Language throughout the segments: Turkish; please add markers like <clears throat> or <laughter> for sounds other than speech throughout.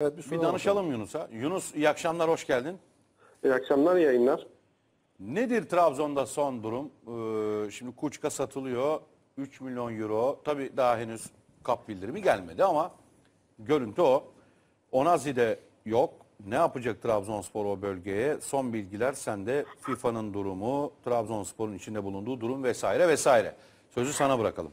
Evet, bir, Bir danışalım Yunus'a. Yunus iyi akşamlar, hoş geldin. İyi akşamlar yayınlar. Nedir Trabzon'da son durum? Ee, şimdi Kuçka satılıyor. 3 milyon euro. Tabii daha henüz kap bildirimi gelmedi ama görüntü o. Onazi de yok. Ne yapacak Trabzonspor o bölgeye? Son bilgiler sende. FIFA'nın durumu, Trabzonspor'un içinde bulunduğu durum vesaire vesaire. Sözü sana bırakalım.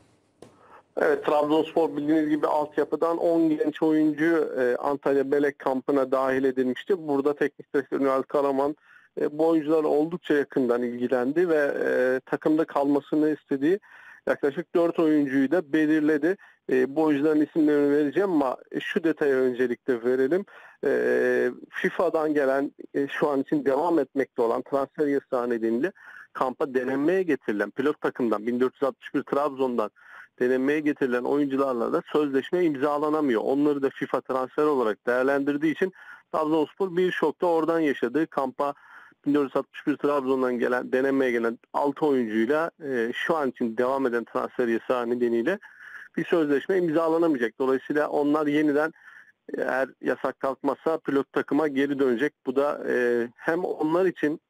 Evet Trabzonspor bildiğiniz gibi altyapıdan 10 genç oyuncu e, Antalya Belek kampına dahil edilmişti. Burada teknik direktör Ünal Karaman e, bu oyuncularla oldukça yakından ilgilendi ve e, takımda kalmasını istediği yaklaşık 4 oyuncuyu da belirledi. E, bu oyuncuların isimlerini vereceğim ama şu detayı öncelikle verelim. E, FIFA'dan gelen e, şu an için devam etmekte olan transfer yasağı nedeniyle kampa denenmeye getirilen pilot takımdan 1461 Trabzon'dan denemeye getirilen oyuncularla da sözleşme imzalanamıyor. Onları da FIFA transfer olarak değerlendirdiği için Trabzonspor bir şokta oradan yaşadı. Kampa 1461 Trabzon'dan gelen denemeye gelen 6 oyuncuyla e, şu an için devam eden transfer yasağı nedeniyle bir sözleşme imzalanamayacak. Dolayısıyla onlar yeniden e, eğer yasak kalkmazsa pilot takıma geri dönecek. Bu da e, hem onlar için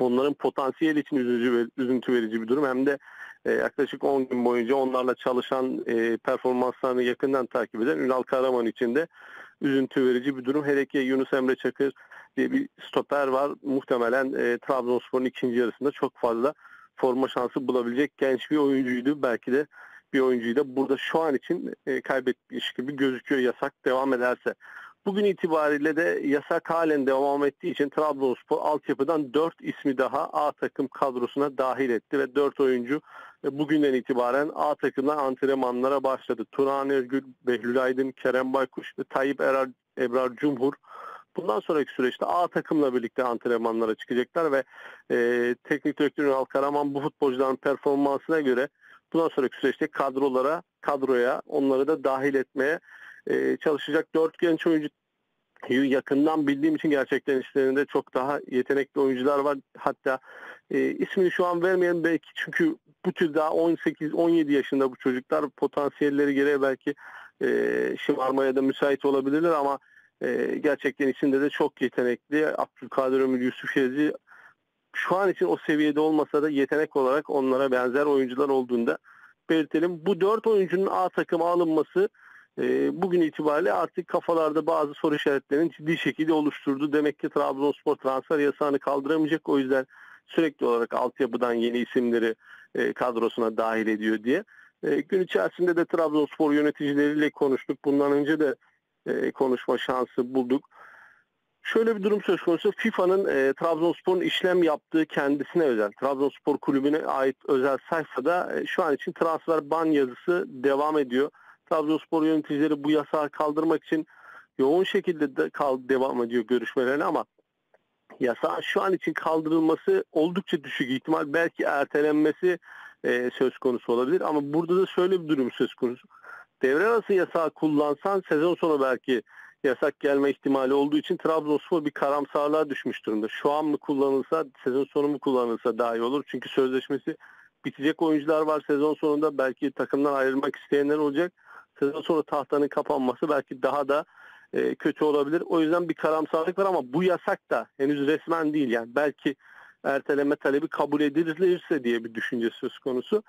onların potansiyeli için üzücü ve üzüntü verici bir durum hem de yaklaşık 10 gün boyunca onlarla çalışan e, performanslarını yakından takip eden Ünal Karaman için de üzüntü verici bir durum. Hele ki Yunus Emre Çakır diye bir stoper var. Muhtemelen e, Trabzonspor'un ikinci yarısında çok fazla forma şansı bulabilecek genç bir oyuncuydu. Belki de bir oyuncuyu da burada şu an için e, kaybetmiş gibi gözüküyor yasak devam ederse. Bugün itibariyle de yasak halen devam ettiği için Trabzonspor altyapıdan 4 ismi daha A takım kadrosuna dahil etti ve 4 oyuncu e, bugünden itibaren A takımdan antrenmanlara başladı. Turan Özgül, Behlül Aydın, Kerem Baykuş ve Tayyip Erar, Ebrar Cumhur Bundan sonraki süreçte A takımla birlikte antrenmanlara çıkacaklar ve e, teknik direktör Ünal Karaman bu futbolcuların performansına göre bundan sonraki süreçte kadrolara, kadroya onları da dahil etmeye e, çalışacak. Dört genç oyuncu yakından bildiğim için gerçekten işlerinde çok daha yetenekli oyuncular var. Hatta e, ismini şu an vermeyelim belki çünkü bu tür daha 18-17 yaşında bu çocuklar potansiyelleri gereği belki e, şımarmaya da müsait olabilirler ama e, gerçekten içinde de çok yetenekli. Abdülkadir Ömür, Yusuf Yezi şu an için o seviyede olmasa da yetenek olarak onlara benzer oyuncular olduğunda belirtelim. Bu dört oyuncunun A takıma alınması e, bugün itibariyle artık kafalarda bazı soru işaretlerinin ciddi şekilde oluşturdu. Demek ki Trabzonspor transfer yasağını kaldıramayacak. O yüzden sürekli olarak altyapıdan yeni isimleri e, kadrosuna dahil ediyor diye. E, gün içerisinde de Trabzonspor yöneticileriyle konuştuk. Bundan önce de e, konuşma şansı bulduk. Şöyle bir durum söz konusu. FIFA'nın e, Trabzonspor'un işlem yaptığı kendisine özel, Trabzonspor kulübüne ait özel sayfada e, şu an için transfer ban yazısı devam ediyor. Trabzonspor yöneticileri bu yasağı kaldırmak için yoğun şekilde de kal devam ediyor görüşmelerine ama yasağın şu an için kaldırılması oldukça düşük ihtimal. Belki ertelenmesi e, söz konusu olabilir ama burada da şöyle bir durum söz konusu. Devre arası yasağı kullansan sezon sonu belki yasak gelme ihtimali olduğu için Trabzonspor bir karamsarlığa düşmüş durumda. Şu an mı kullanılsa, sezon sonu mu kullanılsa daha iyi olur. Çünkü sözleşmesi bitecek oyuncular var sezon sonunda. Belki takımdan ayrılmak isteyenler olacak. Sezon sonu tahtanın kapanması belki daha da e, kötü olabilir. O yüzden bir karamsarlık var ama bu yasak da henüz resmen değil. Yani belki erteleme talebi kabul edilirse diye bir düşünce söz konusu.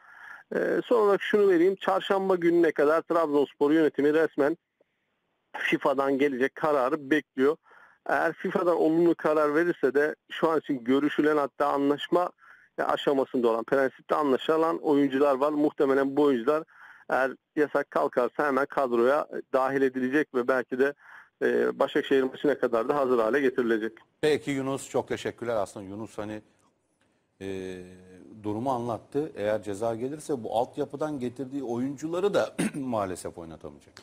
E, son olarak şunu vereyim. Çarşamba gününe kadar Trabzonspor yönetimi resmen FIFA'dan gelecek kararı bekliyor. Eğer FIFA'dan olumlu karar verirse de şu an için görüşülen hatta anlaşma aşamasında olan, prensipte anlaşılan oyuncular var. Muhtemelen bu oyuncular eğer yasak kalkarsa hemen kadroya dahil edilecek ve belki de e, Başakşehir maçına kadar da hazır hale getirilecek. Peki Yunus çok teşekkürler. Aslında Yunus hani e, durumu anlattı. Eğer ceza gelirse bu altyapıdan getirdiği oyuncuları da <clears throat> maalesef oynatamayacak.